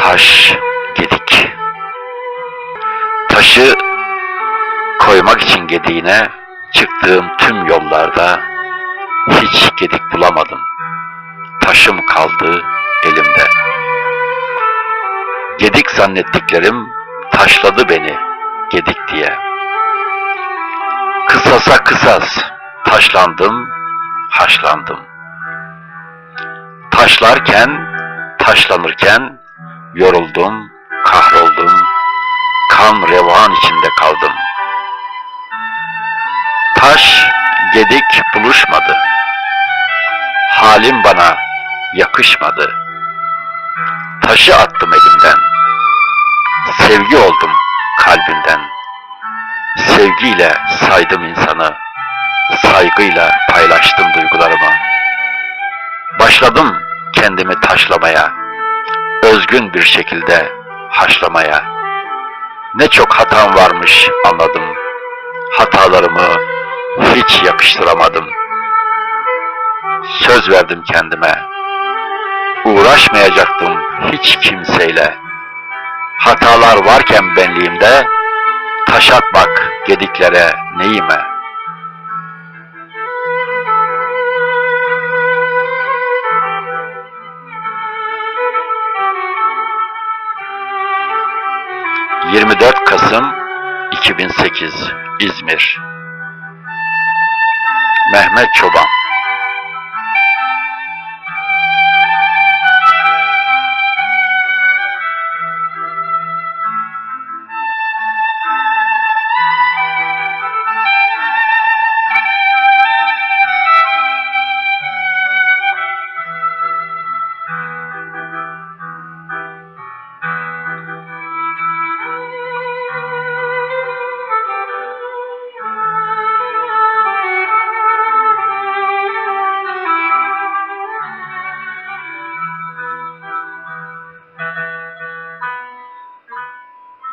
Taş gedik. Taşı koymak için gediğine çıktığım tüm yollarda hiç gedik bulamadım. Taşım kaldı elimde. Gedik zannettiklerim taşladı beni gedik diye. Kısasa kısas taşlandım, haşlandım. Taşlarken, taşlanırken yoruldum, kahroldum, kan revan içinde kaldım. Taş, gedik buluşmadı. Halim bana yakışmadı. Taşı attım elimden. Sevgi oldum kalbinden. Sevgiyle saydım insanı. Saygıyla paylaştım duygularımı. Başladım kendimi taşlamaya. Özgün bir şekilde haşlamaya. Ne çok hatam varmış anladım. Hatalarımı hiç yakıştıramadım. Söz verdim kendime. Uğraşmayacaktım hiç kimseyle. Hatalar varken benliğimde taş atmak gediklere neyime? ...24 Kasım 2008 İzmir. Mehmet Çoban